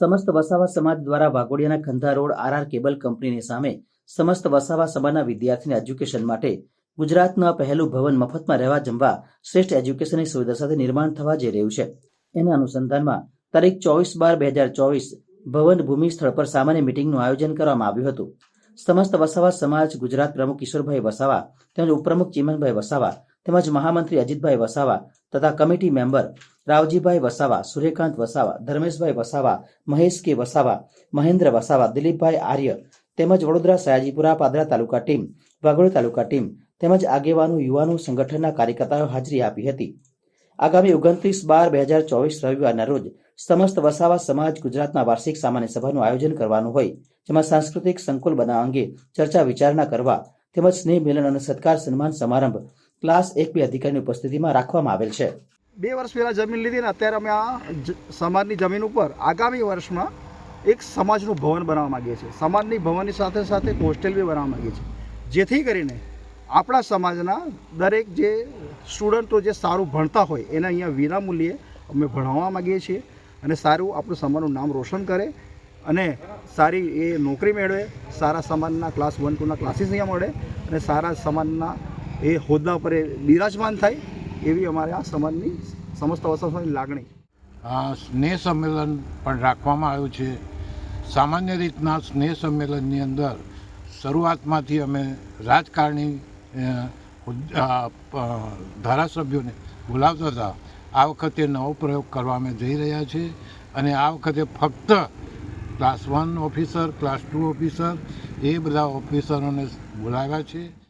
સમસ્ત વસાવા સમાજ દ્વારા વાઘોડિયાના ખંધા રોડ આરઆર કેબલ કંપનીની સામે સમસ્ત વસાવા સમાજના વિદ્યાર્થીના એજ્યુકેશન માટે ગુજરાતના પહેલું ભવન મફતમાં રહેવા જમવા શ્રેષ્ઠ એજ્યુકેશનની સુવિધા સાથે નિર્માણ થવા જઈ રહ્યું છે. એના અનુસંધાનમાં તારીખ ચોવીસ બાર બે હજાર ચોવીસ ભવન ભૂમિ સ્થળ પર સામાન્ય મિટિંગનું આયોજન કરવામાં આવ્યું હતું. સમસ્ત વસાવા સમાજ ગુજરાત પ્રમુખ કિશોરભાઈ વસાવા તેમજ ઉપપ્રમુખ ચિમનભાઈ વસાવા તેમજ મહામંત્રી અજીતભાઈ વસાવા તથા committee member Ravjibhai Vasava, Suryakant Vasava, Dharmeshbhai Vasava, Mahesh K Vasava, Mahendra Vasava, Dilipbhai Arya તેમજ વડોદરા સયાજીપુરા પાદરા તાલુકા ટીમ વાઘોડી તાલુકા ટીમ તેમજ આગેવાનો, યુવાનો, સંગઠનના કાર્યકર્તાઓ હાજરી આપી હતી. આગામી ઓગણત્રીસ બાર બે હજાર ચોવીસ રવિવારના રોજ સમસ્ત વસાવા સમાજ ગુજરાતના વાર્ષિક સામાન્ય સભાનું આયોજન કરવાનું હોય, જેમાં સાંસ્કૃતિક સંકુલ બનાવવા અંગે ચર્ચા વિચારણા કરવા તેમજ સ્નેહ મિલન અને સત્કાર સન્માન સમારંભ ક્લાસ એક બી અધિકારીની ઉપસ્થિતિમાં રાખવામાં આવેલ છે. બે વર્ષ પહેલાં જમીન લીધી ને અત્યારે અમે આ સમાજની જમીન ઉપર આગામી વર્ષમાં એક સમાજનું ભવન બનાવવા માગીએ છીએ. સમાજની ભવનની સાથે સાથે હોસ્ટેલ બી બનાવવા માગીએ છીએ. જેથી કરીને આપણા સમાજના દરેક જે સ્ટુડન્ટો જે સારું ભણતા હોય એને અહીંયા વિનામૂલ્યે અમે ભણાવવા માગીએ છીએ અને સારું આપણું સમાજનું નામ રોશન કરે અને સારી એ નોકરી મેળવે, સારા સમાજના ક્લાસ વન ટુના ક્લાસીસ અહીંયા મળે અને સારા સમાજના એ હોદ્દા પર બિરાજમાન થાય એવી અમારે આ સમાજની, સમસ્ત વસાવની લાગણી. સ્નેહ સંમેલન પણ રાખવામાં આવ્યું છે. સામાન્ય રીતના સ્નેહ સંમેલનની અંદર શરૂઆતમાંથી અમે રાજકારણી ધારાસભ્યોને બોલાવતા હતા. આ વખતે નવો પ્રયોગ કરવા અમે જઈ રહ્યા છીએ અને આ વખતે ફક્ત class one officer, class two officer એ બધા ઓફિસરોને બોલાવ્યા છે.